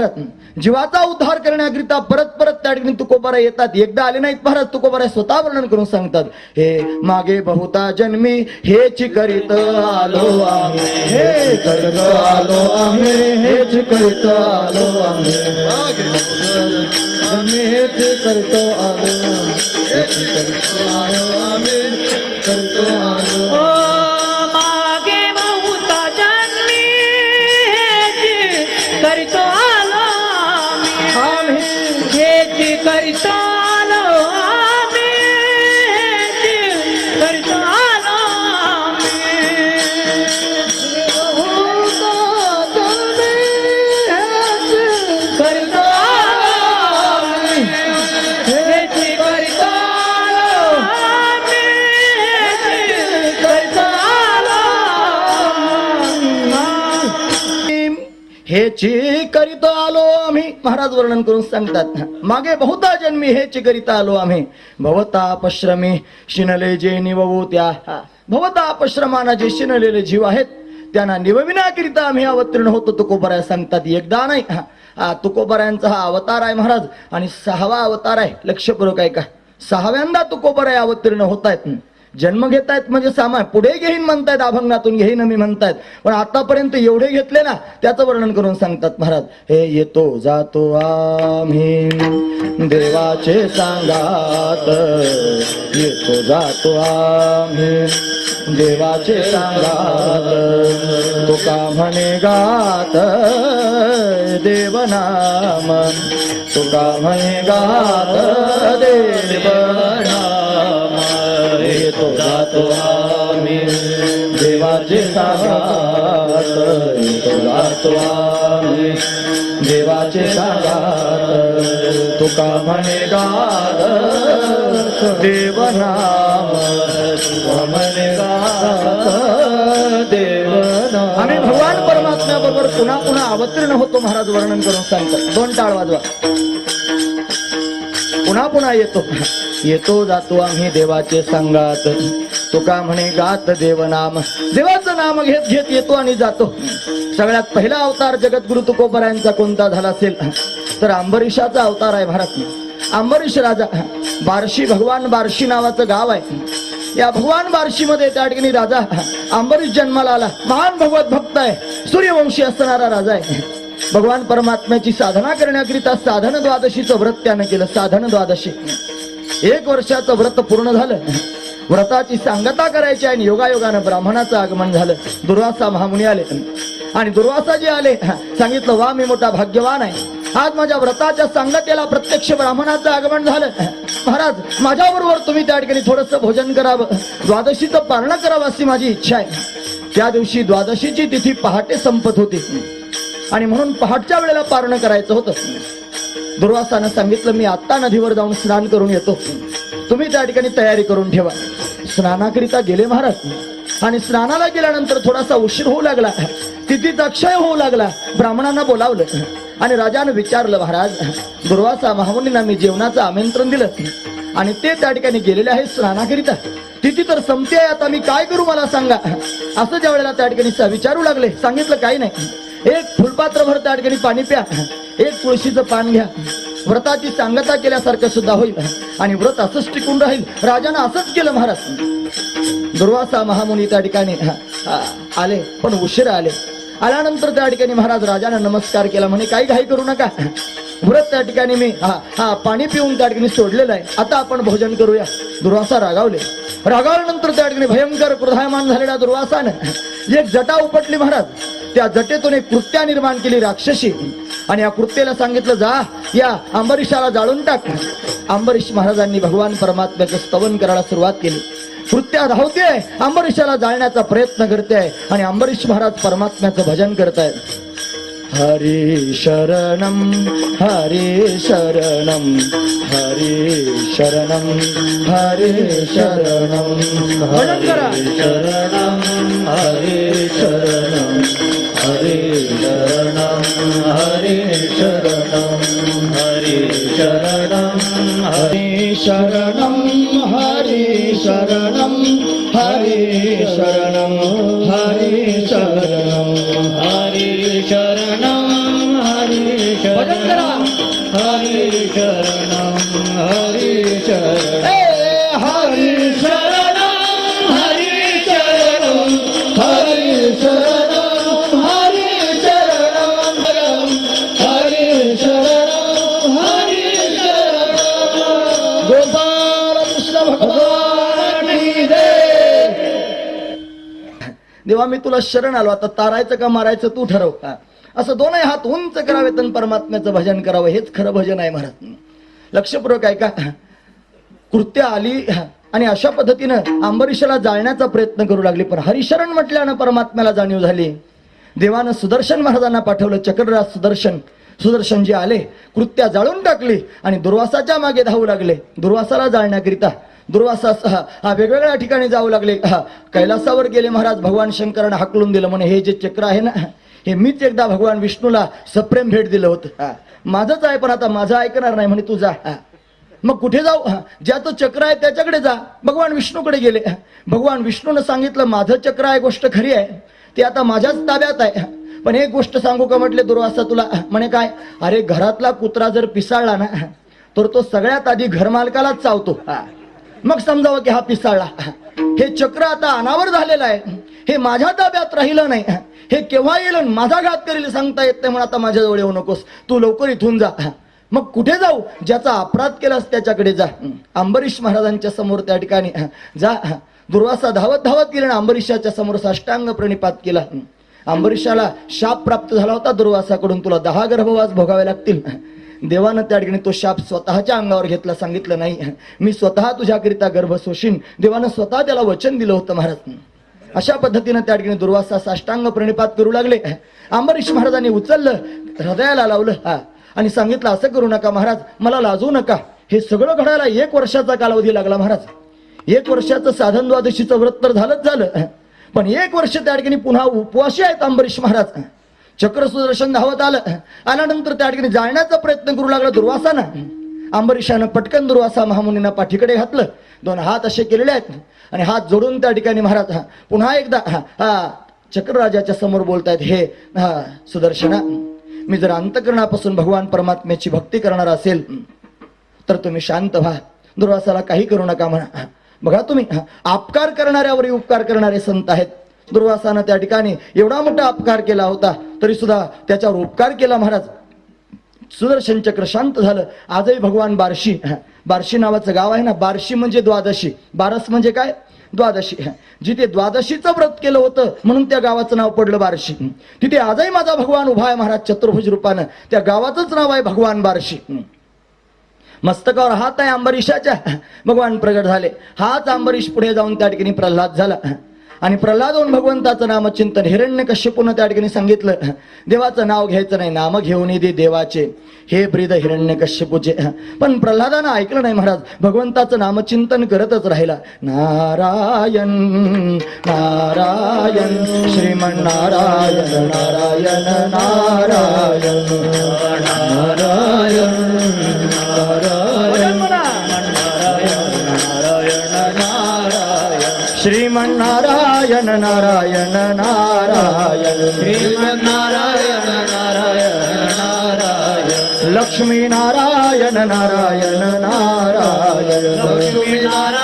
जीवाचा उद्धार करण्याकरिता परत परत त्या ठिकाणी तुकोबारा येतात. एकदा आले नाहीत महाराज तुकोबारा स्वतः वर्णन करून सांगतात हे मागे बहुता जन्मी हेच करीत आलो आम्ही. हे करीत आलो आम्ही. हेच करीत आलो आम्ही. हेच करीत आलो हेच करीत आलो आम्ही. करतो आलो हेची करीत आलो आम्ही. महाराज वर्णन करून सांगतात. मागे बहुता जन्मी हेच करीत आलो आम्ही. भवता पश्रमी शिनले जे निववू त्या. भवता अपश्रमाना जे शिनलेले जीव आहेत त्यांना निवविण्याकरिता आम्ही अवतीर्ण होतो. तुकोबराय सांगतात एकदा नाही. हा, हा तुकोबरायांचा हा अवतार आहे महाराज. आणि सहावा अवतार आहे. लक्षपूर्वक आहे का सहाव्यांदा तुकोबराय अवतीर्ण होत आहेत जन्म घेतायत म्हणजे सामाय पुढे घेईन म्हणतायत अभंगातून घेईन मी म्हणतायत. पण आतापर्यंत एवढे घेतले ना त्याचं वर्णन करून सांगतात महाराज हे येतो जातो आम्ही. देवाचे सांगात येतो जातो आम्ही. देवाचे सांगात तुका म्हणे गात देवनाम. का म्हणे गात देवनाम. येतो जातो आम्ही. देवाचे सागात येतो जातो आम्ही. देवाचे सागात तुका म्हणे गात देवनाम तुका म्हणे गात देवनाम आम्ही भगवान परमात्म्याबरोबर पुन्हा पुन्हा अवतीर्ण होतो महाराज वर्णन करून सांगतात. दोन टाळ वाजवा. पुन्हा पुन्हा येतो. येतो जातो आम्ही देवाचे संगात. तुका म्हणे गात देवनाम. देवाचं नाम घेत घेत येतो आणि जातो. सगळ्यात पहिला अवतार जगद्गुरु तुकोबरायांचा कोणता झाला असेल? तर अंबरीशाचा अवतार आहे भारत. अंबरीश राजा. बार्शी भगवान बार्शी नावाचं गाव आहे. या भगवान बार्शीमध्ये त्या ठिकाणी राजा अंबरीश जन्माला आला. महान भगवत भक्त आहे. सूर्यवंशी असणारा राजा आहे. भगवान परमात्म्याची साधना करण्याकरिता साधन द्वादशीचं व्रत त्यानं केलं साधन द्वादशी. एक वर्षाचं व्रत पूर्ण झालं. व्रताची सांगता करायची आणि योगायोगानं ब्राह्मणाचं आगमन झालं. दुर्वासा महामुनी आले. आणि दुर्वासा जे आले सांगितलं वा मी मोठा भाग्यवान आहे. आज माझ्या व्रताच्या सांगतेला प्रत्यक्ष ब्राह्मणाचं आगमन झालं. महाराज माझ्या बरोबर तुम्ही त्या ठिकाणी थोडस भोजन करावं. द्वादशीचं पारणं करावं अशी माझी इच्छा आहे. त्या दिवशी द्वादशीची तिथी पहाटे संपत होती. आणि म्हणून पहाटच्या वेळेला पारण करायचं होतं. दुर्वासानं सांगितलं मी आत्ता नदीवर जाऊन स्नान करून येतो. तुम्ही त्या ठिकाणी तयारी करून ठेवा. स्नानाकरिता गेले महाराज. आणि स्नानाला गेल्यानंतर थोडासा उशीर होऊ लागला. तिथीचा क्षय होऊ लागला. ब्राह्मणांना बोलावलं. आणि राजानं विचारलं महाराज दुर्वासा महामुनींना मी जेवणाचं आमंत्रण दिलं. आणि ते त्या ठिकाणी गेलेले आहेत स्नानाकरिता. तिथी तर संपते आता मी काय करू मला सांगा. असं ज्या वेळेला त्या ठिकाणी विचारू लागले. सांगितलं काही नाही. एक फुलपात्रभर त्या ठिकाणी पाणी प्या. एक तुळशीचं पान घ्या. व्रताची सांगता केल्यासारखं सुद्धा होईल. आणि व्रत असंच टिकून राहील. राजानं असंच केलं महाराज. दुर्वासा महामुनी त्या ठिकाणी आले. पण उशिरा आले. आल्यानंतर त्या ठिकाणी महाराज राजानं नमस्कार केला. म्हणे काही घाई करू नका. व्रत त्या ठिकाणी मी हा हा पाणी पिऊन त्या ठिकाणी सोडलेलं आहे. आता आपण भोजन करूया. दुर्वासा रागावले. रागावल्यानंतर त्या ठिकाणी भयंकर क्रोधायमान झालेला दुर्वासानं एक जटा उपटली महाराज. त्या जटेतून एक कृत्या निर्माण केली राक्षसी. आणि या कृत्येला सांगितलं जा या अंबरीशाला जाळून टाक. अंबरीश महाराजांनी भगवान परमात्म्याचं स्तवन करायला सुरुवात केली. कृत्या धावते अंबरीशाला जाळण्याचा प्रयत्न करते. आणि अंबरीश महाराज परमात्म्याचं भजन करतायत. हरी शरणम हरी शरणम हरि शरणम हरे शरणम हरि शरणम हरी शरणम शरणं हरे शरण देवा मी तुला शरण आलो. आता तारायचं का मारायचं तू ठरव. का असं दोनही हात उंच करावे तन परमात्म्याचं भजन करावं. हेच खरं भजन आहे महाराज. लक्षपूर्वक आहे का कृत्य आली आणि अशा पद्धतीनं अंबरीशाला जाळण्याचा प्रयत्न करू लागली. पण हरिशरण म्हटल्यानं परमात्म्याला जाणीव झाली. देवानं सुदर्शन महाराजांना पाठवलं. चक्रराज सुदर्शन सुदर्शन जे आले कृत्या जाळून टाकली आणि दुर्वासाच्या मागे धावू लागले. दुर्वासाला जाळण्याकरिता दुर्वासा हा हा वेगवेगळ्या ठिकाणी जाऊ लागले हा कैलासावर गेले महाराज भगवान शंकरानं हाकलून दिलं म्हणे हे जे चक्र आहे ना हे मीच एकदा भगवान विष्णूला सप्रेम भेट दिलं होतं हा. माझंच आहे पण आता माझं ऐकणार नाही म्हणे तू जा हा. मग कुठे जाऊ ज्या ज्याचं चक्र आहे त्याच्याकडे जा भगवान विष्णूकडे गेले हा. भगवान विष्णूनं सांगितलं माझं चक्र आहे गोष्ट खरी आहे ते आता माझ्याच ताब्यात आहे हा. पण एक गोष्ट सांगू का म्हटले दुर्वासा तुला म्हणे काय अरे घरातला कुत्रा जर पिसाळला ना हा, तर तो सगळ्यात आधी घरमालकालाच चावतो हा. मग समजावं की हा पिसाळला हे चक्र आता अनावर झालेलं आहे. हे माझ्या ताब्यात राहिलं नाही. हे केव्हा येईल माझा घात करील सांगता येत नाही म्हणून आता माझ्याजवळ येऊ नकोस. तू लवकर इथून जा. हा. मग कुठे जाऊ? ज्याचा अपराध केलास त्याच्याकडे जा. अंबरीश महाराजांच्या समोर त्या ठिकाणी जा. दुर्वासा धावत धावत गेला अंबरीशाच्या समोर साष्टांग प्रणिपात केला. अंबरीशाला शाप प्राप्त झाला होता. दुर्वासाकडून तुला दहा गर्भवास भोगावे लागतील. देवानं त्या ठिकाणी तो शाप स्वतःच्या अंगावर घेतला सांगितलं नाही. मी स्वतः तुझ्याकरिता गर्भ सोशीन देवानं स्वतः त्याला वचन दिलं होतं महाराज अशा पद्धतीनं त्या ठिकाणी दुर्वासा साष्टांग प्रणिपात करू लागले. अंबरीश महाराजांनी उचललं हृदयाला लावलं हा. आणि सांगितलं असं करू नका महाराज मला लाजू नका. हे सगळं घडायला एक वर्षाचा कालावधी लागला महाराज. एक वर्षाचं साधन द्वादशीचं व्रत तर झालंच झालं. पण एक वर्ष त्या ठिकाणी पुन्हा उपवाशी आहेत अंबरीश महाराज. चक्र सुदर्शन धावत आलं. आल्यानंतर त्या ठिकाणी जाळण्याचा प्रयत्न करू लागला दुर्वासानं. अंबरीशानं पटकन दुर्वासा महामुनींना पाठीकडे घातलं. दोन हात असे केलेले आहेत. आणि हात जोडून त्या ठिकाणी महाराज हा, पुन्हा एकदा हा हा चक्रराजाच्या समोर बोलतायत हे हा सुदर्शना मी जर अंतकरणापासून भगवान परमात्म्याची भक्ती करणार असेल तर तुम्ही शांत व्हा. दुर्वासाला काही करू नका म्हणा. बघा तुम्ही हा, अपकार करणाऱ्यावरही उपकार करणारे संत आहेत. दुर्वासानं त्या ठिकाणी एवढा मोठा अपकार केला होता. तरी सुद्धा त्याच्यावर उपकार केला महाराज. सुदर्शन चक्र शांत झालं. आजही भगवान बार्शी हा, बार्शी नावाचं गाव आहे ना बार्शी म्हणजे द्वादशी. बारस म्हणजे काय? द्वादशी. जिथे द्वादशीचं व्रत केलं होतं म्हणून त्या गावाचं नाव पडलं बार्शी. तिथे आजही माझा भगवान उभा आहे महाराज चतुर्भुज रूपानं. त्या गावाचंच नाव आहे भगवान बार्शी. मस्तकावर हात आहे अंबरीशाच्या. भगवान प्रगट झाले. हाच अंबरीश पुढे जाऊन त्या ठिकाणी प्रल्हाद झाला. आणि प्रल्हाद होऊन भगवंताचं नामचिंतन हिरण्य कश्यपून त्या ठिकाणी सांगितलं. देवाचं नाव घ्यायचं नाही नाम घेऊन दे देवाचे. हे ब्रीद हिरण्य कश्यपूचे. पण प्रल्हादानं ऐकलं नाही महाराज भगवंताचं नामचिंतन करतच राहिला. नारायण नारायण श्रीमन नारायण नारायण नारायण नारायण नारायण. नारायण श्रीमन्नारायण नारायण नारायण लक्ष्मी नारायण नारायण नारायण लक्ष्मी नारायण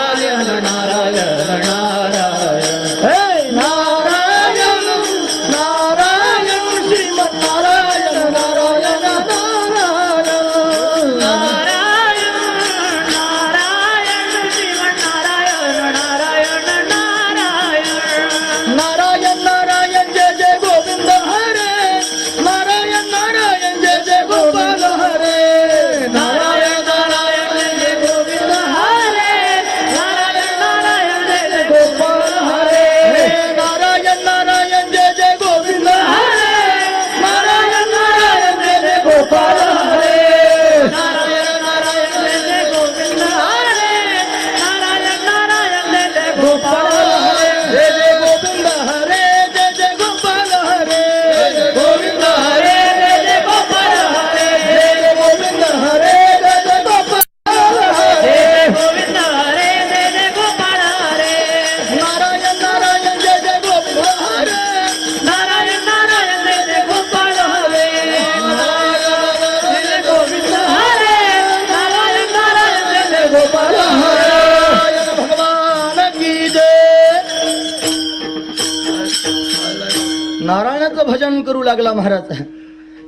भजन करू लागला महाराज.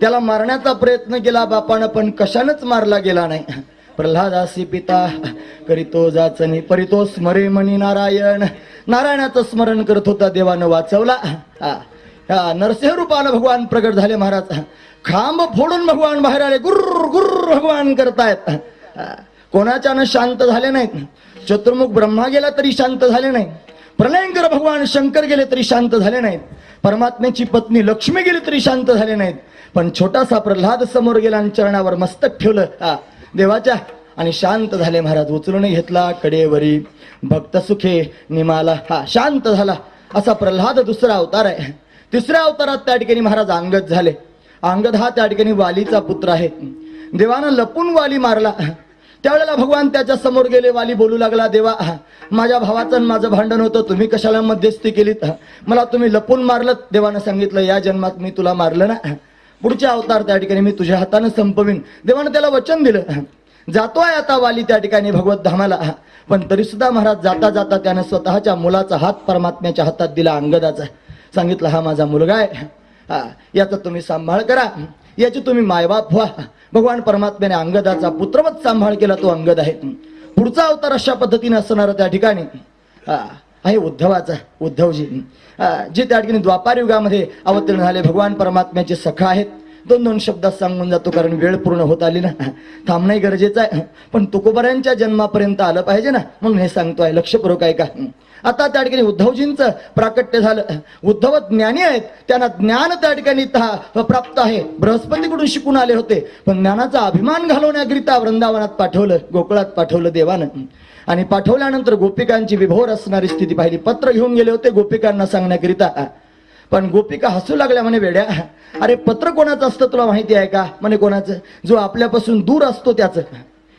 त्याला मारण्याचा प्रयत्न केला बापानं पण कशानच मारला गेला नाही. प्रल्हादासी पिता करीतो जाचनी परितो स्मरे मनी नारायण. नारायणाचं स्मरण करत होता देवानं वाचवला. हा. हा, नरसिंह रूपानं भगवान प्रगट झाले महाराज. खांब फोडून भगवान बाहेर आले. गुर्र गुर्र भगवान करतायत. हा. कोणाच्यानं शांत झाले नाहीत? चतुर्मुख ब्रह्मा गेला तरी शांत झाले नाही प्रलयंकर भगवान शंकर गेले तरी शांत झाले नाहीत. परमात्म्याची पत्नी लक्ष्मी गेली तरी शांत झाले नाहीत. पण छोटासा प्रल्हाद समोर गेला आणि चरणावर मस्तक ठेवलं. देवाच्या. आणि शांत झाले महाराज उचलून घेतला कडेवरी. भक्त सुखे निमाला. हा शांत झाला. असा प्रल्हाद दुसरा अवतार आहे. तिसऱ्या अवतारात त्या ठिकाणी महाराज अंगद झाले. अंगद हा त्या ठिकाणी वालीचा पुत्र आहे. देवानं लपून वाली मारला. त्यावेळेला भगवान त्याच्यासमोर गेले वाली बोलू लागला देवा माझ्या भावाचं आणि माझं भांडण होतं तुम्ही कशाला मध्यस्थी केलीत? मला तुम्ही लपून मारलं देवानं सांगितलं या जन्मात मी तुला मारलं ना. पुढच्या अवतार त्या ठिकाणी मी तुझ्या हातानं संपवीन. देवानं त्याला वचन दिलं जातोय आता वाली त्या ठिकाणी भगवत धामाला. पण तरी सुद्धा महाराज जाता जाता त्यानं स्वतःच्या मुलाचा हात परमात्म्याच्या हातात दिला अंगदाचा. सांगितलं हा माझा मुलगा आहे. हा याचा तुम्ही सांभाळ करा. याची तुम्ही मायबाप व्हा. भगवान परमात्म्याने अंगदाचा पुत्रवत सांभाळ केला तो अंगद आहे. पुढचा अवतार अशा पद्धतीने असणार त्या ठिकाणी हा, आहे उद्धवाचा उद्धवजी. जे त्या ठिकाणी द्वापार युगामध्ये अवतीर्ण झाले भगवान परमात्म्याचे सखा आहेत. दोन दोन शब्दात सांगून जातो कारण वेळ पूर्ण होत आली ना. थांबणं गरजेचं आहे. पण तुकोबऱ्यांच्या जन्मापर्यंत आलं पाहिजे ना. म्हणून हे सांगतोय लक्षपूर्वक आहे का आता त्या ठिकाणी उद्धवजींचं प्राकट्य झालं. उद्धव ज्ञानी आहेत. त्यांना ज्ञान त्या ठिकाणी प्राप्त आहे. बृहस्पतीकडून शिकून आले होते. पण ज्ञानाचा अभिमान घालवण्याकरिता वृंदावनात पाठवलं गोकुळात पाठवलं देवानं. आणि पाठवल्यानंतर गोपिकांची विभोर असणारी स्थिती पाहिली. पत्र घेऊन गेले होते गोपिकांना सांगण्याकरिता. पण गोपिका हसू लागल्या म्हणे वेड्या अरे पत्र कोणाचं असतं तुला माहिती आहे का? म्हणे कोणाचं? जो आपल्यापासून दूर असतो त्याचं.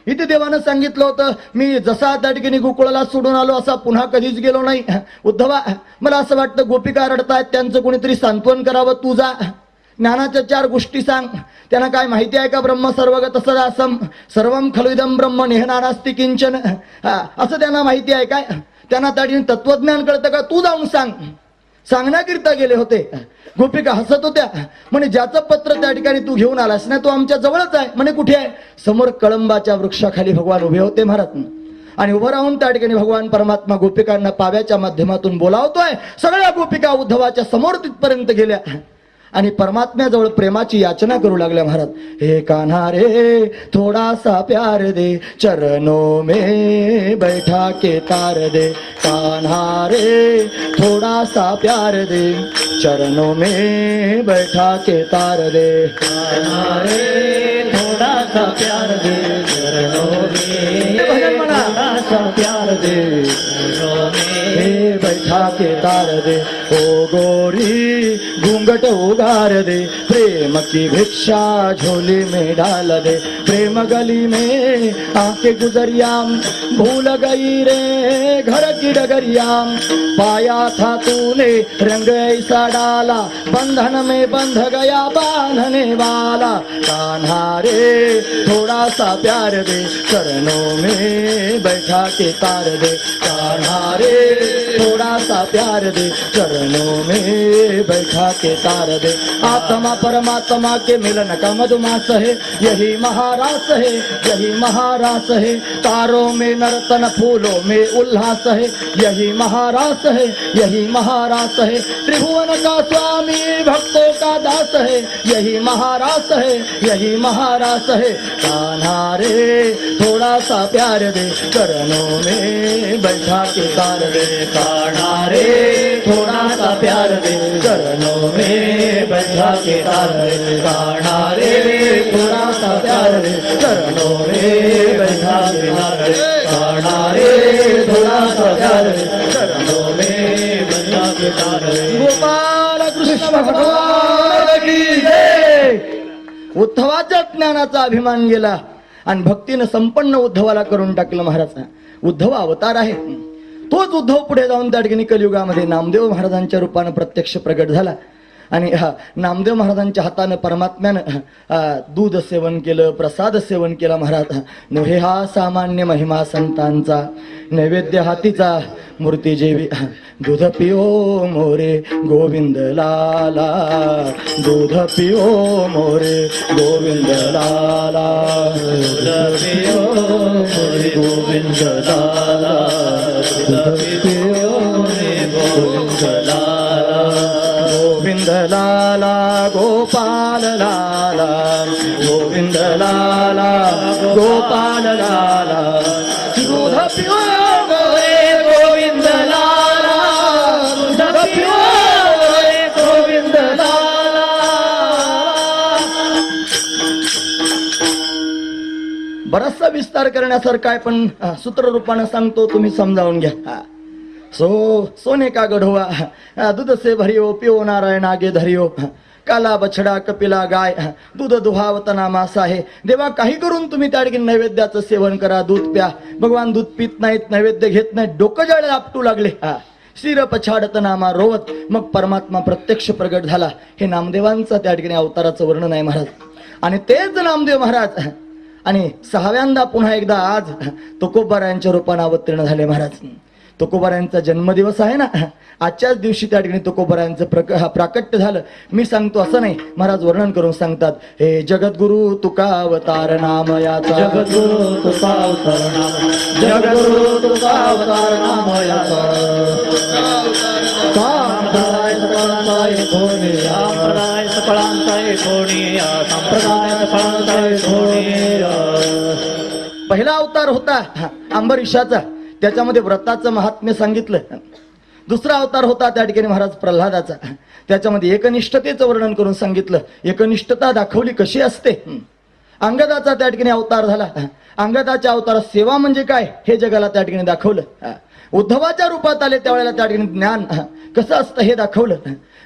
इथे देवानं सांगितलं होतं मी जसा त्या ठिकाणी गोकुळाला सोडून आलो असा पुन्हा कधीच गेलो नाही. उद्धवा मला असं वाटतं गोपिका रडतायत त्यांचं कोणीतरी सांत्वन करावं तू जा. ज्ञानाच्या चार गोष्टी सांग. त्यांना काय माहिती आहे का ब्रह्म सर्वगत सदासम? सर्वम खलुदम ब्रह्म नेहनानास्ती किंचन हा, असं त्यांना माहिती आहे काय? त्यांना त्या ठिकाणी तत्वज्ञान कळतं का? तू जाऊन सांग. सांगण्याकरिता गेले होते. गोपिका हसत होत्या. म्हणे ज्याचं पत्र त्या ठिकाणी तू घेऊन आलास ना तो आमच्या जवळच आहे. म्हणे कुठे आहे? समोर कळंबाच्या वृक्षाखाली भगवान उभे होते महाराज. आणि उभं राहून त्या ठिकाणी भगवान परमात्मा गोपिकांना पाव्याच्या माध्यमातून बोलावतोय. सगळ्या गोपिका उद्धवाच्या समोर तिथपर्यंत गेल्या. आणि परमात्म्याजवळ प्रेमाची याचना करू लागल्या महाराज. हे कान्हा रे थोडासा प्यार दे चरणो मे बैठा के तार दे. कान्हा रे थोडासा प्यार दे चरणो मे बैठा के तार दे. कान्हा रे थोडासा प्यार दे चरणो में भजन प्यार दे हे बैठा के तार दे. ओ गोरी घूंघट उगार दे प्रेम की भिक्षा झोली में डाल दे प्रेम गली में आके गुजरियाम भूल गई रे घर की डगरियाम पाया था तूने रंग ऐसा डाला बंधन में बंध गया बांधने वाला। कान्हा रे थोड़ा सा प्यार दे चरणों में बैठा के तार दे। कान्हा रे थोड़ा सा प्यार दे, चरणों में बैठा के तार दे। आत्मा परमात्मा के मिलन का मधुमास है, यही महारास है, यही महारास है। तारों में नर्तन फूलों में उल्लास है, यही महारास है, यही महारास है। त्रिभुवन का स्वामी भक्तों का दास है, यही महारास है, यही महारास है। कान्हा रे थोड़ा सा प्यार दे, चरणों में बैठा के तार दे। जाना रे थोड़ा सा प्यार दे चरणों में बैठा के तार रे जाना रे थोड़ा सा प्यार दे चरणों में बैठा के तार रे जाना रे थोड़ा सा प्यार दे चरणों में बैठा के तार रे गोपाल कृष्ण भगवान की जय. उद्धवाच्या ज्ञानाचा अभिमान गेला आणि भक्तीनं संपन्न उद्धवाला करून टाकलं महाराज. उद्धव अवतार आहे तोच उद्धव पुढे जाऊन त्या ठिकाणी कलियुगामध्ये नामदेव महाराजांच्या रूपानं प्रत्यक्ष प्रगट झाला. आणि हा, नामदेव महाराजांच्या हातानं परमात्म्यानं हा, दूध सेवन केलं प्रसाद सेवन केला महाराज. नव्हे हा सामान्य महिमा संतांचा नैवेद्य हातीचा. मूर्ती जेवी दूध पिओ मोरे गोविंद लाला. दूध पिओ मोरे गोविंद लाला. दूध पिओ मोरे गोविंद लाला. गोविंद लाला गोपाल लाला गोविंद लाला गोपाल लाला बराचसा विस्तार करण्यासारखा आहे पण सूत्ररूपानं सांगतो तुम्ही समजावून घ्या. सो सोने का गढवा अ, दूध से भरियो पिओ नारायण आगे धरियो. काला बछडा कपिला गाय दूध दुहावतना मासा आहे देवा काही करून तुम्ही त्या ठिकाणी नैवेद्याचं सेवन करा दूध प्या. भगवान दूध पित नाहीत नैवेद्य घेत नाहीत डोकं जाळे आपटू लागले. हा. शिर पछाडतनामा रोवत मग परमात्मा प्रत्यक्ष प्रगट झाला. हे नामदेवांचा त्या ठिकाणी अवताराचं वर्णन आहे महाराज. आणि तेच नामदेव महाराज आणि सहाव्यांदा पुन्हा एकदा आज तुकोबारायांच्या रूपाने अवतीर्ण झाले महाराज. तुकोबारायांचा जन्मदिवस आहे ना आजच्याच दिवशी त्या ठिकाणी तुकोबारायांचं प्रक हा प्राकट्य झालं. मी सांगतो असं नाही महाराज वर्णन करून सांगतात हे जगद्गुरु तुका अवतार नाम याचा. जगद्गुरु तुका अवतार नाम जगद्गुरु तुका अवतार नाम याचा. संप्रदाय कोणी संप्रदाय कोणी संप्रदाय सकळांचा कोणी पहिला अवतार होता हा, अंबरीशाचा त्याच्यामध्ये व्रताचं महात्म्य सांगितलं. दुसरा अवतार होता त्या ठिकाणी महाराज प्रल्हादाचा. त्याच्यामध्ये एकनिष्ठतेचं वर्णन करून सांगितलं. एकनिष्ठता दाखवली कशी असते? अंगदाचा त्या ठिकाणी अवतार झाला. अंगदाच्या अवतारात सेवा म्हणजे काय? हे जगाला त्या ठिकाणी दाखवलं. उद्धवाच्या रूपात आले त्यावेळेला त्या ठिकाणी ज्ञान हा, कसं असतं हे दाखवलं.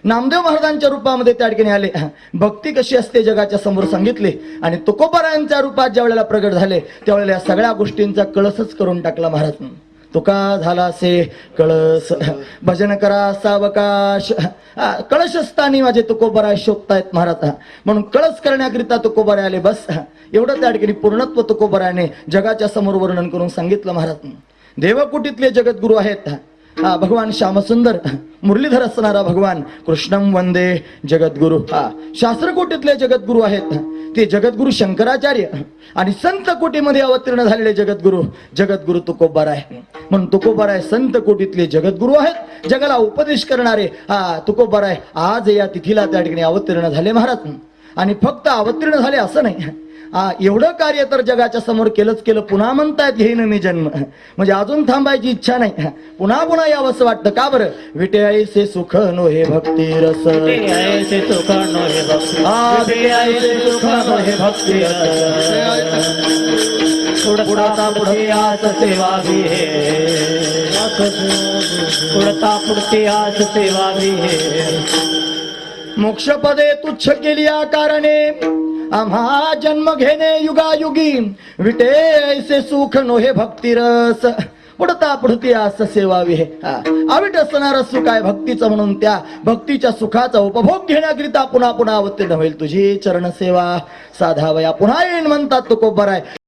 नामदेव महाराजांच्या रूपामध्ये त्या ठिकाणी आले. भक्ती कशी असते जगाच्या समोर सांगितले. आणि तुकोबारायांच्या रूपात ज्या वेळेला प्रगट झाले त्यावेळेला या सगळ्या गोष्टींचा कळसच करून टाकला महाराज. तुका झाला से कळस भजन करा सावकाश हा, कळशस्थानी माझे तुकोबराय शोधतायत महाराज हा. म्हणून कळस करण्याकरिता तुकोबराय आले बस हा. एवढं त्या ठिकाणी पूर्णत्व तुकोबरायाने जगाच्या समोर वर्णन करून सांगितलं महाराज देवकुटीतले जगद्गुरु आहेत हा भगवान श्यामसुंदर. मुरलीधर असणारा भगवान कृष्णम वंदे जगद्गुरु. हा शास्त्रकोटीतले जगद्गुरु आहेत. ते जगद्गुरु शंकराचार्य आणि संत कोटीमध्ये अवतीर्ण झालेले जगद्गुरु जगद्गुरु तुकोबार आहे म्हणून तुकोबार आहे संत कोटीतले जगद्गुरु आहेत. जगाला उपदेश करणारे हा तुकोबार आहे आज या तिथीला त्या ठिकाणी अवतीर्ण झाले महाराज. आणि फक्त अवतीर्ण झाले असं नाही. एवढं कार्य तर जगाच्या समोर केलंच केलं. पुन्हा म्हणतायत घेईन मी जन्म. म्हणजे अजून थांबायची इच्छा नाही. पुन्हा पुन्हा यावंसं वाटतं. का बरं? विटे सुख नो हे भक्ती रस. सुख नो हे भक्ती सुख नो हे आस सेवा आस सेवा है. मोक्षपदे तुच्छ केली या कारणे. आम्हा जन्म घेणे युगायुगी. विटे ऐसे सुख नोहे भक्तिरस पुढता पुढती आस सेवावी हे. आविट असणार सुख आहे भक्तीचं म्हणून त्या. भक्तीच्या सुखाचा उपभोग घेण्याकरिता पुन्हा पुन्हा अवतीर्ण होईल तुझी चरण सेवा साधावया पुन्हा येईन म्हणतात तुकोबर आहे.